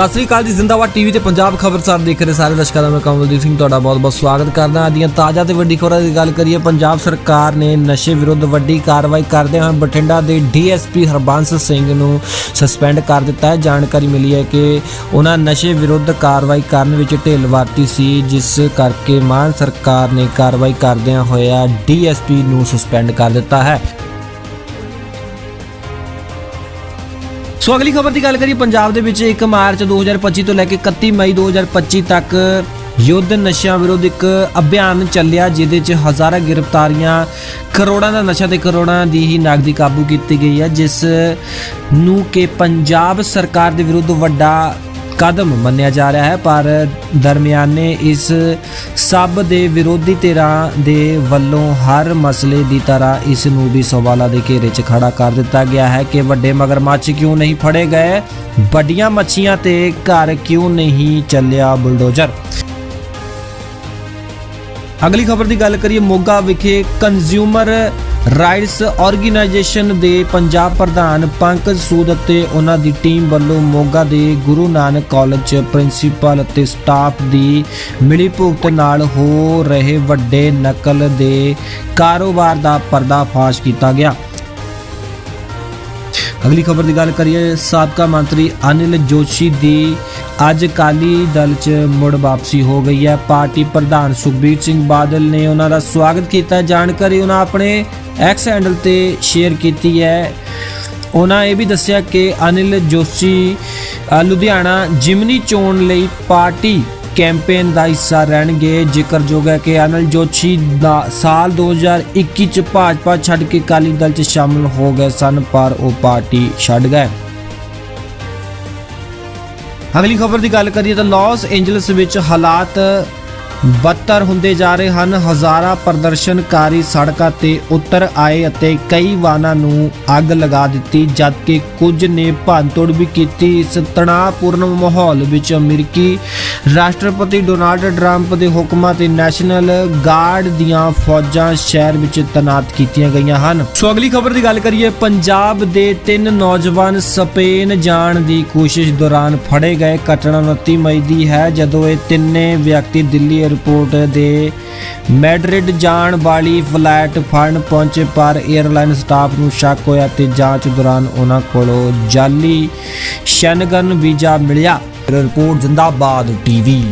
ਸਤਿ ਸ੍ਰੀ ਅਕਾਲ ਜੀ, ਜ਼ਿੰਦਾਬਾਦ ਟੀਵੀ ਤੇ ਪੰਜਾਬ ਖਬਰਸਾਰ ਦੇਖ ਰਹੇ ਸਾਰੇ ਦਰਸ਼ਕਾਂ ਦਾ, ਮੈਂ ਕਮਲਦੀਪ ਸਿੰਘ, ਤੁਹਾਡਾ ਬਹੁਤ-ਬਹੁਤ ਸਵਾਗਤ ਕਰਦਾ ਹਾਂ। ਦੀਆਂ ਤਾਜ਼ਾ ਤੇ ਵੱਡੀ ਖਬਰਾਂ ਦੀ ਗੱਲ ਕਰੀਏ, ਪੰਜਾਬ ਸਰਕਾਰ ਨੇ ਨਸ਼ੇ ਵਿਰੁੱਧ ਵੱਡੀ ਕਾਰਵਾਈ ਕਰਦੇ ਹੋਏ ਬਠਿੰਡਾ ਦੇ ਡੀਐਸਪੀ ਹਰਬੰਸ ਸਿੰਘ ਨੂੰ ਸਸਪੈਂਡ ਕਰ ਦਿੱਤਾ ਹੈ। ਜਾਣਕਾਰੀ ਮਿਲੀ ਹੈ ਕਿ ਉਹਨਾਂ ਨਸ਼ੇ ਵਿਰੁੱਧ ਕਾਰਵਾਈ ਕਰਨ ਵਿੱਚ ਢਿੱਲ ਵਰਤੀ ਸੀ, ਜਿਸ ਕਰਕੇ ਮਾਨ ਸਰਕਾਰ ਨੇ ਕਾਰਵਾਈ ਕਰਦਿਆਂ ਹੋਇਆ ਡੀਐਸਪੀ ਨੂੰ ਸਸਪੈਂਡ ਕਰ ਦਿੱਤਾ ਹੈ। ਸੋ ਅਗਲੀ ਖਬਰ ਦੀ ਗੱਲ ਕਰੀਏ, ਪੰਜਾਬ ਦੇ ਵਿੱਚ 1 ਮਾਰਚ 2025 ਤੋਂ ਲੈ ਕੇ 31 ਮਈ 2025 ਤੱਕ ਯੁੱਧ ਨਸ਼ਿਆਂ ਵਿਰੁੱਧ ਇੱਕ ਅਭਿਆਨ ਚੱਲਿਆ, ਜਿਹਦੇ 'ਚ ਹਜ਼ਾਰਾਂ ਗ੍ਰਿਫਤਾਰੀਆਂ, ਕਰੋੜਾਂ ਦਾ ਨਸ਼ਾ ਤੇ ਕਰੋੜਾਂ ਦੀ ਹੀ ਨਾਗਦੀ ਕਾਬੂ ਕੀਤੀ ਗਈ ਹੈ, ਜਿਸ ਨੂੰ ਕਿ ਪੰਜਾਬ ਸਰਕਾਰ ਦੇ ਵਿਰੁੱਧ ਵੱਡਾ ਕਦਮ ਮੰਨਿਆ ਜਾ ਰਿਹਾ ਹੈ, ਪਰ ਦਰਮਿਆਨੇ ਇਸ ਸਭ ਦੇ ਵਿਰੋਧੀ ਧਿਰਾਂ ਦੇ ਵੱਲੋਂ ਹਰ ਮਸਲੇ ਦੀ ਤਰ੍ਹਾਂ ਇਸ ਨੂੰ ਵੀ ਸਵਾਲਾਂ ਦੇ ਘੇਰੇ 'ਚ ਖੜਾ ਕਰ ਦਿੱਤਾ ਗਿਆ ਹੈ ਕਿ ਵੱਡੇ ਮਗਰਮੱਛ ਕਿਉਂ ਨਹੀਂ ਫੜੇ ਗਏ, ਵੱਡੀਆਂ ਮੱਛੀਆਂ ਤੇ ਘਰ ਕਿਉਂ ਨਹੀਂ ਚੱਲਿਆ ਬੁਲਡੋਜ਼ਰ? ਅਗਲੀ ਖਬਰ ਦੀ ਗੱਲ ਕਰੀਏ, ਮੋਗਾ ਵਿਖੇ ਕੰਜ਼ਿਊਮਰ ਰਾਈਟਸ ਆਰਗੇਨਾਈਜੇਸ਼ਨ ਦੇ ਪੰਜਾਬ ਪ੍ਰਧਾਨ ਪੰਕਜ ਸੂਦ ਅਤੇ ਉਹਨਾਂ ਦੀ ਟੀਮ ਵੱਲੋਂ ਮੋਗਾ ਦੇ ਗੁਰੂ ਨਾਨਕ ਕਾਲਜ 'ਚ ਪ੍ਰਿੰਸੀਪਲ ਅਤੇ ਸਟਾਫ ਦੀ ਮਿਲੀ ਭੁਗਤ ਨਾਲ ਹੋ ਰਹੇ ਵੱਡੇ ਨਕਲ ਦੇ ਕਾਰੋਬਾਰ ਦਾ ਪਰਦਾਫਾਸ਼ ਕੀਤਾ ਗਿਆ। ਅਗਲੀ ਖਬਰ ਦੀ ਗੱਲ ਕਰੀਏ, ਸਾਬਕਾ ਮੰਤਰੀ ਅਨਿਲ ਜੋਸ਼ੀ ਦੀ ਅੱਜ ਅਕਾਲੀ ਦਲ 'ਚ ਮੁੜ ਵਾਪਸੀ ਹੋ ਗਈ ਹੈ। ਪਾਰਟੀ ਪ੍ਰਧਾਨ ਸੁਖਬੀਰ ਸਿੰਘ ਬਾਦਲ ਨੇ ਉਹਨਾਂ ਦਾ ਸਵਾਗਤ ਕੀਤਾ। ਜਾਣਕਾਰੀ ਉਹਨਾਂ ਆਪਣੇ ਐਕਸ ਹੈਂਡਲ ਤੇ ਸ਼ੇਅਰ ਕੀਤੀ ਹੈ। ਉਹਨਾਂ ਇਹ ਵੀ ਦੱਸਿਆ ਕਿ ਅਨਿਲ ਜੋਸ਼ੀ ਲੁਧਿਆਣਾ ਜਿਮਨੀ ਚੋਣ ਲਈ ਪਾਰਟੀ ਕੈਂਪੇਨ ਦਾ ਹਿੱਸਾ ਰਹਿਣਗੇ। ਜ਼ਿਕਰਯੋਗ ਹੈ ਕਿ ਅਨਿਲ ਜੋਸ਼ੀ ਦਾ ਸਾਲ 2021 ਚ ਭਾਜਪਾ ਛੱਡ ਕੇ ਅਕਾਲੀ ਦਲ ਚ ਸ਼ਾਮਲ ਹੋ ਗਏ ਸਨ, ਪਰ ਉਹ ਪਾਰਟੀ ਛੱਡ ਗਏ। ਅਗਲੀ ਖਬਰ ਦੀ ਗੱਲ ਕਰੀਏ ਤਾਂ ਲਾਸ ਐਂਜਲਸ ਵਿੱਚ ਹਾਲਾਤ ਬੱਤਰ ਹੁੰਦੇ ਜਾ ਰਹੇ ਹਨ। ਹਜ਼ਾਰਾਂ ਪ੍ਰਦਰਸ਼ਨਕਾਰੀ ਸੜਕਾਂ ਤੇ ਉਤਰ ਆਏ ਅਤੇ ਕਈ ਵਾਹਨਾਂ ਨੂੰ ਅੱਗ ਲਗਾ ਦਿੱਤੀ, ਜਦਕਿ ਕੁਝ ਨੇ ਭੰਨਤੋੜ ਵੀ ਕੀਤੀ। ਇਸ ਤਣਾਅਪੂਰਨ ਮਾਹੌਲ ਵਿੱਚ ਅਮਰੀਕੀ ਰਾਸ਼ਟਰਪਤੀ ਡੋਨਾਲਡ ਟਰੰਪ ਦੇ ਹੁਕਮਾਂ ਤੇ ਨੈਸ਼ਨਲ ਗਾਰਡ ਦੀਆਂ ਫੌਜਾਂ ਸ਼ਹਿਰ ਵਿੱਚ ਤੈਨਾਤ ਕੀਤੀਆਂ ਗਈਆਂ ਹਨ। ਸੋ ਅਗਲੀ ਖਬਰ ਦੀ ਗੱਲ ਕਰੀਏ, ਪੰਜਾਬ ਦੇ ਤਿੰਨ ਨੌਜਵਾਨ ਸਪੇਨ ਜਾਣ ਦੀ ਕੋਸ਼ਿਸ਼ ਦੌਰਾਨ ਫੜੇ ਗਏ ਘਟਨਾ 29 ਮਈ ਦੀ ਹੈ, ਜਦੋਂ ਇਹ ਤਿੰਨੇ ਵਿਅਕਤੀ ਦਿੱਲੀ 에ਅਰਪੋਰਟ ਦੇ ਮੈਡਰਿਡ ਜਾਣ ਵਾਲੀ ਫਲਾਈਟ ਫੜਨ ਪਹੁੰਚੇ, ਪਰ 에ਅਰਲਾਈਨ ਸਟਾਫ ਨੂੰ ਸ਼ੱਕ ਹੋਇਆ ਤੇ ਜਾਂਚ ਦੌਰਾਨ ਉਹਨਾਂ ਕੋਲੋਂ ਜਾਲੀ ਸ਼ੈਨਗਨ ਵੀਜ਼ਾ ਮਿਲਿਆ। Report Zindabad TV.